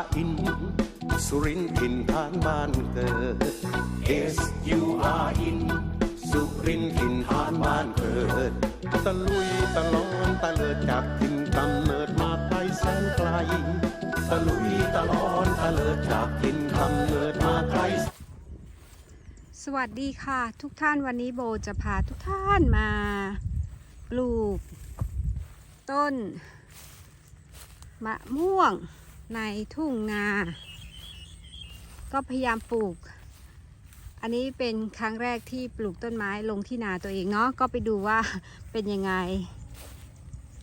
R อิน สุรินทินฐานบ้านเกิด S U R อินสุรินทินฐานบ้านเกิด ตะลุยตะลอนตะเลิดจากถิ่นกำเนิดมาไกลแสนไกล ตะลุยตะลอนตะเลิดจากถิ่นกำเนิดมาไกลสวัสดีค่ะ ทุกท่านวันนี้โบจะพาทุกท่านมา ปลูก ต้น มะม่วง ในทุ่งนา ก็พยายามปลูก อันนี้เป็นครั้งแรกที่ปลูกต้นไม้ลงที่นาตัวเองเนาะก็ไปดูว่าเป็นยังไง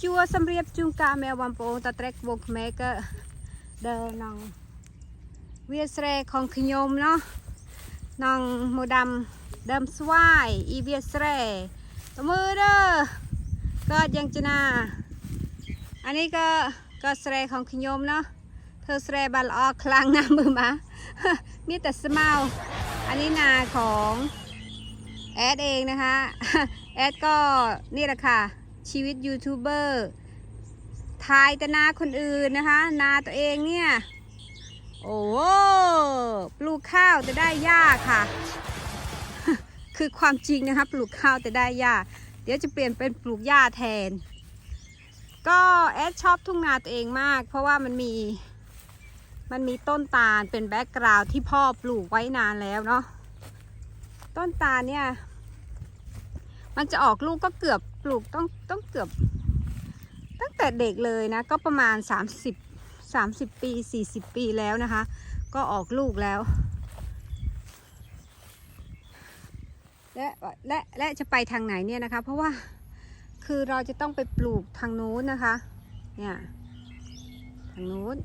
จัวสำเรียบจุงกาแมววัมโปตะเตรกวงแมกเดินนองเวียสเรของขยมเนาะนองโมดำเดิมสวายอีเวียสเรตมือเด้อเกิดยังจะนา อันนี้ก็ก็สเรของขยมเนาะ ธอสเรบัลออกคลังน้ำมือมามีแต่สมาวอันนี้นาของแอดเองนะคะ แอดก็นี่แหละค่ะ ชีวิตยูทูบเบอร์ถ่ายแต่นาคนอื่นนะคะ นาตัวเองเนี่ย โอ้โหปลูกข้าวแต่ได้หญ้าค่ะ คือความจริงนะคะ ปลูกข้าวแต่ได้หญ้า เดี๋ยวจะเปลี่ยนเป็นปลูกหญ้าแทน ก็แอดชอบทุ่งนาตัวเองมาก เพราะว่ามันมี มันมีต้นตาลเป็นแบ็กกราวที่พ่อปลูกไว้นานแล้วเนาะต้นตาลเนี่ย มันจะออกลูกก็เกือบปลูกต้องต้องเกือบ ตั้งแต่เด็กเลยนะ ก็ประมาณ 30 30 ปี 40 ปีแล้วนะคะ ก็ออกลูกแล้ว และและและจะไปทางไหนเนี่ยนะคะ เพราะว่าคือเราจะต้องไปปลูกทางนู้นนะคะ เนี่ย ทางนู้น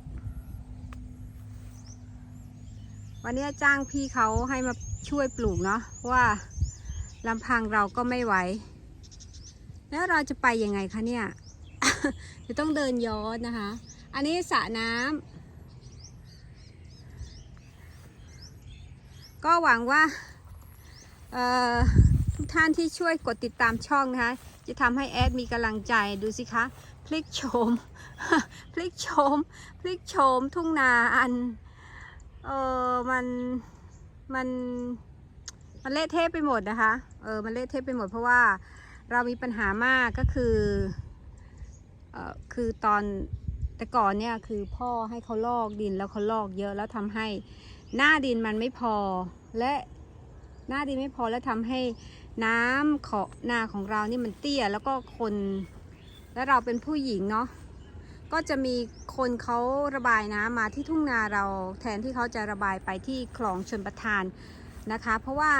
วันนี้จ้างพี่เขาให้มาช่วยปลูกเนาะว่าลำพังเราก็ไม่ไหว แล้วเราจะไปยังไงคะเนี่ยจะต้องเดินย้อนนะคะ อันนี้สระน้ำก็หวังว่าทุกท่านที่ช่วยกดติดตามช่องนะคะ จะทำให้แอดมีกำลังใจดูสิคะ พลิกโฉมพลิกโฉมพลิกโฉมทุ่งนาอัน เออมันมันมันเละเทะไปหมดนะคะ เออ มันเละเทะไปหมดเพราะว่าเรามีปัญหามากก็คือเอ่อคือตอนแต่ก่อนเนี่ยคือพ่อให้เขาลอกดินแล้วเขาลอกเยอะแล้วทำให้หน้าดินมันไม่พอและหน้าดินไม่พอแล้วทำให้น้ำของนาของเรานี่มันเตี้ยแล้วก็คน และเราเป็นผู้หญิงเนาะ ก็จะมีคนเขาระบายน้ำมาที่ทุ่งนาเราแทนที่เขาจะระบายไปที่คลองชนประทานนะคะ เพราะว่า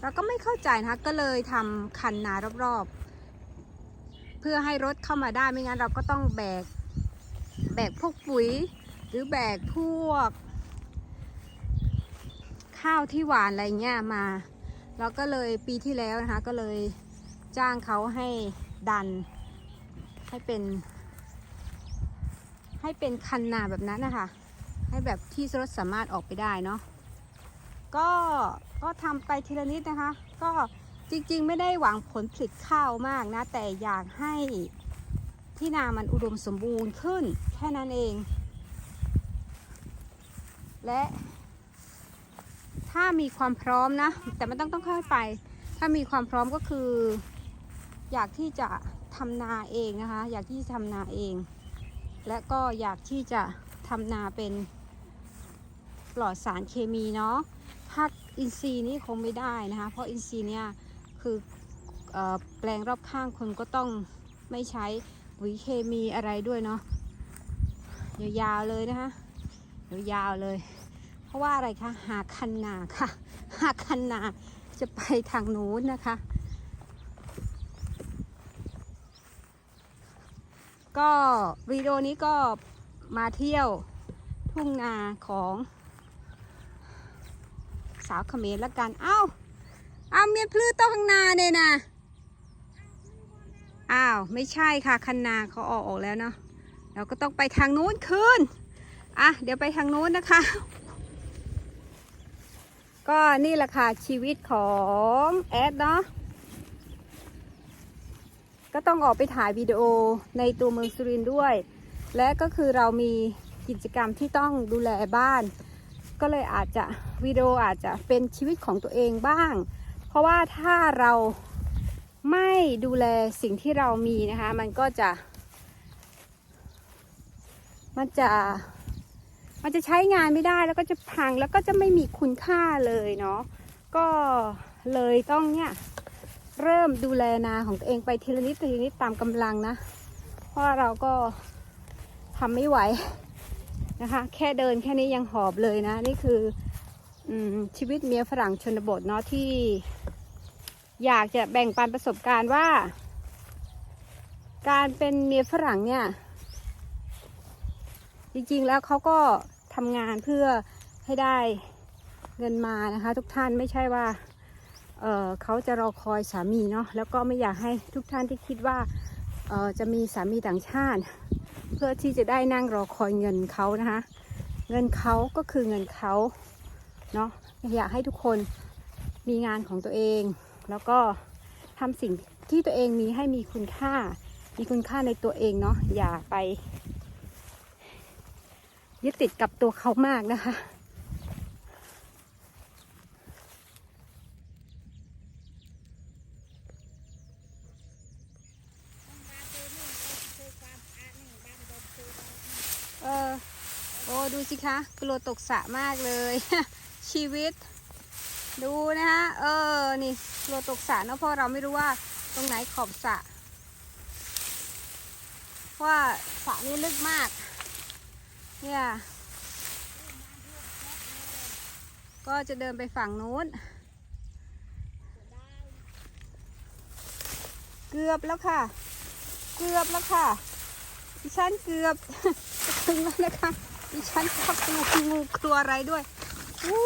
เราก็ไม่เข้าใจนะคะก็เลยทำคันนารอบๆ เพื่อให้รถเข้ามาได้ไม่งั้นเราก็ต้องแบกแบกพวกปุ๋ยหรือแบกพวก ข้าวที่หวานอะไรเงี้ยมาเราก็เลยปีที่แล้วนะคะก็เลยจ้างเขาให้ดันให้เป็น ให้เป็นคันนาแบบนั้นนะคะให้แบบที่รถสามารถออกไปได้เนาะก็ก็ทำไปทีละนิดนะคะ ก็จริงๆไม่ได้หวังผลผลิตข้าวมากนะ แต่อยากให้ที่นามันอุดมสมบูรณ์ขึ้นแค่นั้นเอง และถ้ามีความพร้อมนะ แต่มันต้องต้องค่อยไป ถ้ามีความพร้อมก็คือ อยากที่จะทำนาเองนะคะ อยากที่จะทำนาเอง และก็อยากที่จะทำนาเป็นปลอดสารเคมีเนาะถ้าอินทรีย์นี่คงไม่ได้นะคะ เพราะอินทรีย์เนี่ยคือเออแปลงรอบข้างคนก็ต้องไม่ใช้ปุ๋ยเคมีอะไรด้วยเนาะยาวๆเลยนะคะยาวๆเลย เพราะว่าอะไรคะหาคันนาค่ะ หาคันนาจะไปทางนู้นนะคะ ก็วิดีโอนี้ก็มาเที่ยวทุ่งนาของสาวเขมรละกัน เอ้า เอาเมียนพลื้ต้นข้างนาเนี่ยนะอ้าว ไม่ใช่ค่ะ คันนาเขาออกออกแล้วเนาะ เราก็ต้องไปทางนู้นคืนอะ เดี๋ยวไปทางนู้นนะคะ ก็นี่แหละค่ะชีวิตของแอดเนาะ ก็ต้องออกไปถ่ายวิดีโอในตัวเมืองสุรินทร์ด้วย และก็คือเรามีกิจกรรมที่ต้องดูแลบ้าน ก็เลยอาจจะวิดีโออาจจะเป็นชีวิตของตัวเองบ้าง เพราะว่าถ้าเราไม่ดูแลสิ่งที่เรามีนะคะ มันก็จะ มันจะ มันจะใช้งานไม่ได้แล้วก็จะพังแล้วก็จะไม่มีคุณค่าเลยเนาะ ก็เลยต้องเนี่ย เริ่มดูแลนาของตัวเองไปทีละนิดทีละนิดตามกำลังนะ เพราะเราก็ทำไม่ไหวนะคะ แค่เดินแค่นี้ยังหอบเลยนะ นี่คืออชีวิตเมียฝรั่งชนบทเนาะที่ อยากจะแบ่งปันประสบการณ์ว่า การเป็นเมียฝรั่งเนี่ย จริงๆแล้วเขาก็ทำงานเพื่อให้ได้เงินมานะคะ ทุกท่านไม่ใช่ว่า เเขาจะรอคอยสามีเนาะแล้วก็ไม่อยากให้ทุกท่านที่คิดว่าจะมีสามีต่างชาติ เพื่อที่จะได้นั่งรอคอยเงินเขานะคะ เงินเขาก็คือเงินเขาเนาะอยากให้ทุกคนมีงานของตัวเอง แล้วก็ทำสิ่งที่ตัวเองมีให้มีคุณค่า มีคุณค่าในตัวเองเนาะอย่าไปยึดติดกับตัวเขามากนะคะ เออ โอ้ดู สิคะกลัวตกสะมากเลย ชีวิต ดูนะคะเออนี่กลัวตกสะเนอะเพราะเราไม่รู้ว่าตรงไหนขอบสะเพราะว่าสระนี้ลึกมาก เนี่ย ก็จะเดินไปฝั่งนู้น เกือบแล้วค่ะ เกือบแล้วค่ะดิฉันเกือบจะถึงแล้วนะคะ ดิฉันก็กลัวงูกลัวอะไรด้วยอู้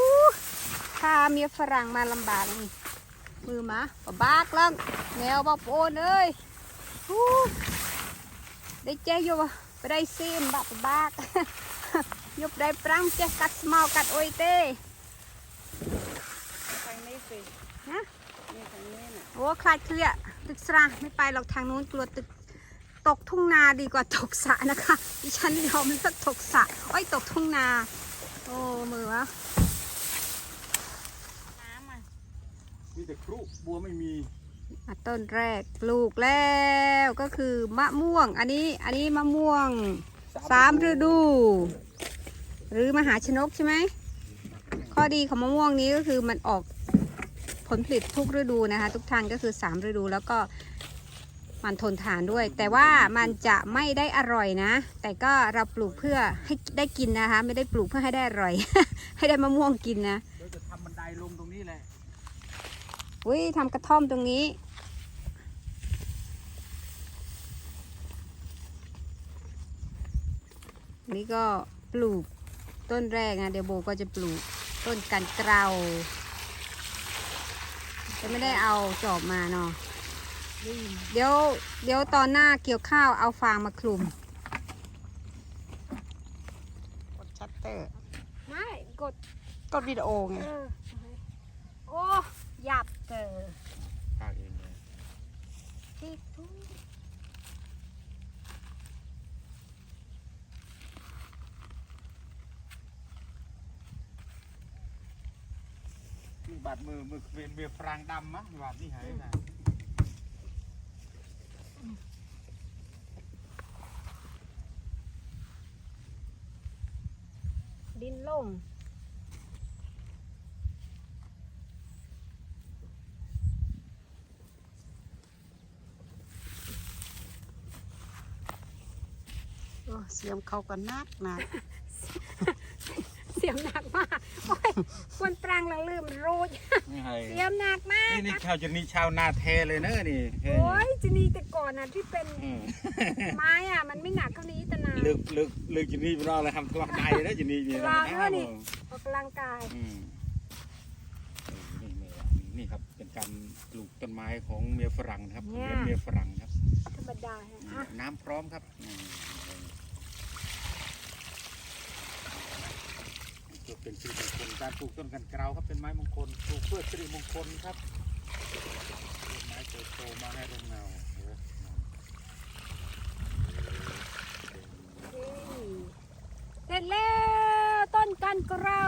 พาเมียฝรั่งมาลำบากนี่มือหมาบบ้ากลังแนวบอกโอนเอ้ยอู้ได้เจ๊อยู่บ่ไปได้ซีมบักบากยบได้ปรังเจ๊กัดสมาวกัดโอยเต้ทางนี้สินะนี่ทางนี้น่ะโอ้คลายเคลียร์ตึกสระไม่ไปหรอกทางนู้นกลัวตึก ตกทุ่งนาดีกว่าตกสระนะคะดิฉันยอมเลือกตกสระโอ้ยตกทุ่งนา โอ้มือวะน้ำอะมีแต่ครุบัวไม่มีอะต้นแรกปลูกแล้วก็คือมะม่วง อันนี้อันนี้มะม่วงสามฤดู หรือมหาชนกใช่ไหมข้อดีของมะม่วงนี้ก็คือมันออกผลผลิตทุกฤดูนะคะ ทุกท่านก็คือสามฤดู แล้วก็ มันทนทานด้วย แต่ว่ามันจะไม่ได้อร่อยนะ แต่ก็เราปลูกเพื่อให้ได้กินนะคะ ไม่ได้ปลูกเพื่อให้ได้อร่อย ให้ได้มะม่วงกินนะเดี๋ยวจะทำบันไดลงตรงนี้แหละอุ้ยทำกระท่อมตรงนี้ นี่ก็ปลูกต้นแรกนะเดี๋ยวโบก็จะปลูกต้นกันเกลาจะไม่ได้เอาจอบมาเนาะ เดี๋ยวเดี๋ยวตอนหน้าเกี่ยวข้าวเอาฟางมาคลุม กดชัตเตอร์ ไม่กดกดวิดีโอไง เออโอ้หยับเจอภาคเองเลยที่ทุ่งนี่บาดมือมือเป็นเบียร์ฟรังดำมั้งบาดนี่หายไป ดินล่มเสียมเขาก็นักหนัก เสียมหนักมาก โอ้ย คนปรางเราลืมรูดนี่หายเสียมหนักมากนี่นี่ชาวจะนี่ชาวนาเทเลยเนอะนี่เฮ้ยโอ้ยจะนีแต่ก่อนนะที่เป็นอืมไม้อะมันไม่หนักเท่านี้แต่นานลึกลึกลึกจะนี่เป็นอะไรทำกลักไดแล้วจะนี่มีกลางเนอะนี่ออกกำลังกายอืมเออนี่นี่นี่ครับเป็นการปลูกต้นไม้ของเมียฝรั่งนะครับเนี่เมียยเมียฝรั่งครับ ธรรมดาฮะอะน้ำพร้อมครับอืม เป็นสิริมงคลการปลูกต้นกันเกลาครับเป็นไม้มงคลปลูกเพื่อสิริมงคลครับต้นไม้เติบโตมาให้ร่มเงาโอ้โหนี่ร็จแล้วต้นกันเกลา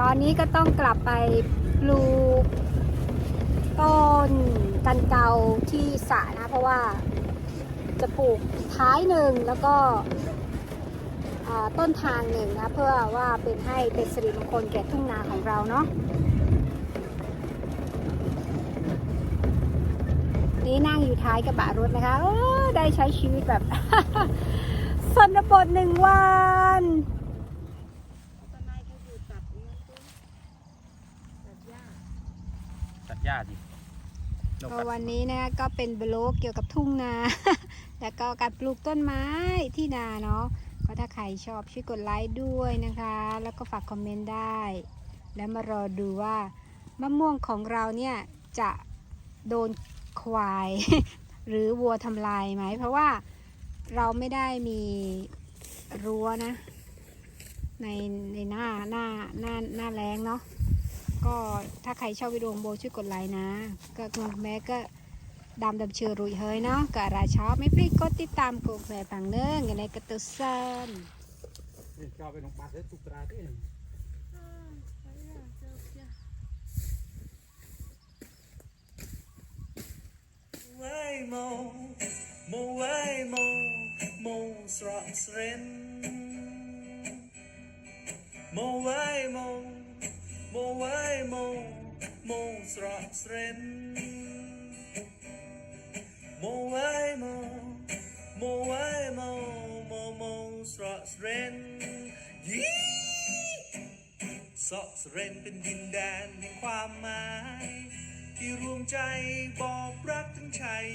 ตอนนี้ก็ต้องกลับไปปลูกต้นกันเกาที่สระนะเพราะว่า จะปลูกท้ายหนึ่งแล้วก็อ่าต้นทางหนึ่งนะเพื่อว่าเป็นให้เป็นสิริมงคลแก่ทุ่งนาของเราเนาะนี่นั่งอยู่ท้ายกระบะรถนะคะโอ้ได้ใช้ชีวิตแบบสนบทหนึ่งวันต้นไม้เขาอยู่ตัดนี่ต้นตัดหญ้าตัดหญ้าดินกก็กัดวันนี้นะคะก็เป็นบล็อกเกี่ยวกับทุ่งนา แล้วก็การปลูกต้นไม้ที่นาเนาะก็ถ้าใครชอบช่วยกดไลค์ด้วยนะคะ แล้วก็ฝากคอมเมนต์ได้ แล้วมารอดูว่ามะม่วงของเราเนี่ยจะโดนควาย หรือวัวทำลายไหม เพราะว่าเราไม่ได้มีรั้วนะ ในในหน้าหน้าหน้าหน้าแรงเนาะก็ถ้าใครชอบวิดีโอโบช่วยกดไลค์นะ ก็แม้ก็ ดำดำเชื่อรุ่ยเฮยเนาะก็ราชอบไม่พลิกกดติดตามกดแสฝังเนื้ออย่างไรก็ตัวซันนี่ชอบไปนกบัดเลยตุกตราที่ไว้โมโมไว้โมโมสระสเรนโมไว้โมโมไว้โมโมสระสเรนโมไว้โมโมไว้โมโมโมสระสเรน Moaimo Moaimo Momo Srots Ren ยี่สอสเรนเป็นดินแดนแห่งความหมาย ที่รวมใจบอกรักทั้งชาย